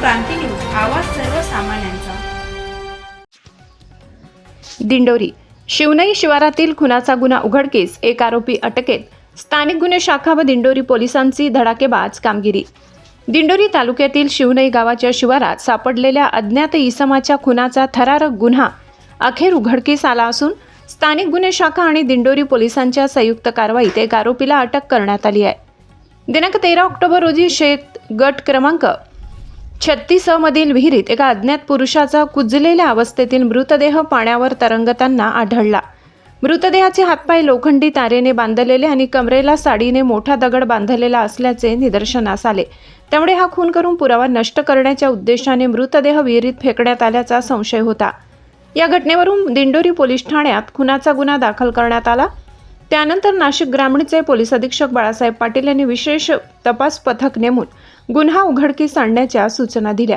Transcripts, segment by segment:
क्रांती news आवाज सर्वसामान्यांचा. दिंडोरी शिवनई शिवारातील खुनाचा गुन्हा उघडकीस एक आरोपी अटकेत. स्थानिक गुन्हे शाखा व दिंडोरी पोलिसांची धडाकेबाज कामगिरी. दिंडोरी तालुक्यातील शिवनई गावाच्या शिवारात सापडलेल्या अज्ञात इसमाच्या खुनाचा थरारक गुन्हा. अखेर उघडकीस आला असून स्थानिक गुन्हे शाखा आणि दिंडोरी पोलिसांच्या संयुक्त कारवाईत एक आरोपीला अटक करण्यात आली आहे. दिनांक तेरा ऑक्टोबर रोजी शेत गट क्रमांक छत्तीस मधील विहिरीत एका अज्ञात पुरुषाचा कुजलेल्या अवस्थेतील मृतदेह पाण्यावर तरंगताना आढळला. मृतदेहाचे हातपाय लोखंडी तारेने बांधलेले आणि कमरेला साडीने मोठा दगड बांधलेला असल्याचे निदर्शनास आले. त्यामुळे हा खून करून पुरावा नष्ट करण्याच्या उद्देशाने मृतदेह विहिरीत फेकण्यात आल्याचा संशय होता. या घटनेवरून दिंडोरी पोलीस ठाण्यात खुनाचा गुन्हा दाखल करण्यात आला. त्यानंतर नाशिक ग्रामीणचे पोलीस अधीक्षक बाळासाहेब पाटील यांनी विशेष तपास पथक नेमून गुन्हा उघडकीस आणण्याच्या सूचना दिल्या.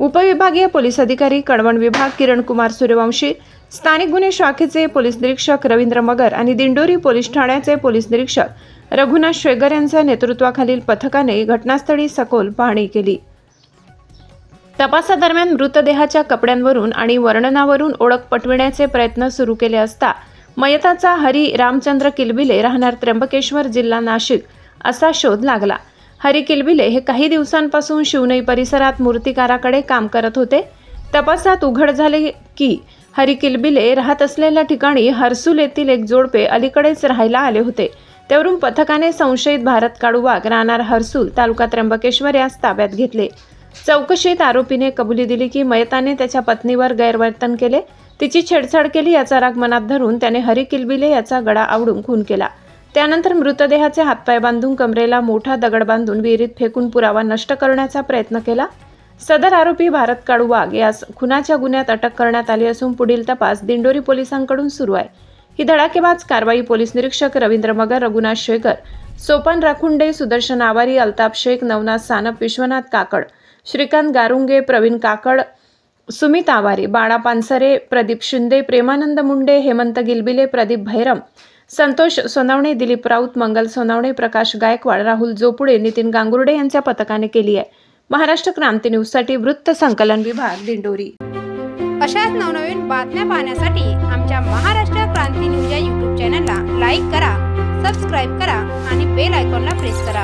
उपविभागीय पोलीस अधिकारी कळवण विभाग किरण कुमार सूर्यवंशी स्थानिक गुन्हे शाखेचे पोलीस निरीक्षक रवींद्र मगर आणि दिंडोरी पोलीस ठाण्याचे पोलीस निरीक्षक रघुनाथ शेगर यांच्या नेतृत्वाखालील पथकाने घटनास्थळी सखोल पाहणी केली. तपासादरम्यान मृतदेहाच्या कपड्यांवरून आणि वर्णनावरून ओळख पटविण्याचे प्रयत्न सुरू केले असता मयताचा हरी रामचंद्र किलबिले राहणार त्र्यंबकेश्वर जिल्हा नाशिक असा शोध लागला. हरी किलबिले हे काही दिवसांपासून शिवनई परिसरात मूर्तिकाराकडे काम करत होते. तपासात उघड झाले की हरी किलबिले राहत असलेल्या ठिकाणी हर्सूल येथील एक जोडपे अलीकडेच राहायला आले होते. त्यावरून पथकाने संशयित भारत काळू वाघ राहणार हर्सूल तालुका त्र्यंबकेश्वर यास ताब्यात घेतले. चौकशीत आरोपीने कबुली दिली की मयताने त्याच्या पत्नीवर गैरवर्तन केले. तिची छेडछाड केली याचा राग मनात धरून त्याने हरी किलबिले याचा गळा आवडून खून केला. त्यानंतर मृतदेहाचे हातपाय बांधून कमरेला मोठा दगड बांधून विहिरीत फेकून पुरावा नष्ट करण्याचा प्रयत्न केला. सदर आरोपी भारत काळू वाघ यास खुनाच्या गुन्ह्यात अटक करण्यात आली असून पुढील तपास दिंडोरी पोलिसांकडून सुरू आहे. ही धडाकेबाज कारवाई पोलीस निरीक्षक रवींद्र मगर रघुनाथ शेखर सोपान राखुंडे सुदर्शन आवारी अल्ताप शेख नवनाथ सानप विश्वनाथ काकड श्रीकांत गारुंगे प्रवीण काकड सुमित आवारी बाळा पानसरे प्रदीप शिंदे प्रेमानंद मुंडे हेमंत गिलबिले प्रदीप भैरम संतोष सोनावणे दिलीप राऊत मंगल सोनावणे प्रकाश गायकवाड राहुल जोपुडे नितीन गांगुर्डे यांच्या पथकाने केली आहे. महाराष्ट्र क्रांती न्यूजसाठी वृत्त संकलन विभाग दिंडोरी. अशाच नवनवीन बातम्या पाहण्यासाठी आमच्या महाराष्ट्र क्रांती न्यूज या यूट्यूब चॅनलला लाईक करा सबस्क्राईब करा आणि बेल आयकॉनला प्रेस करा.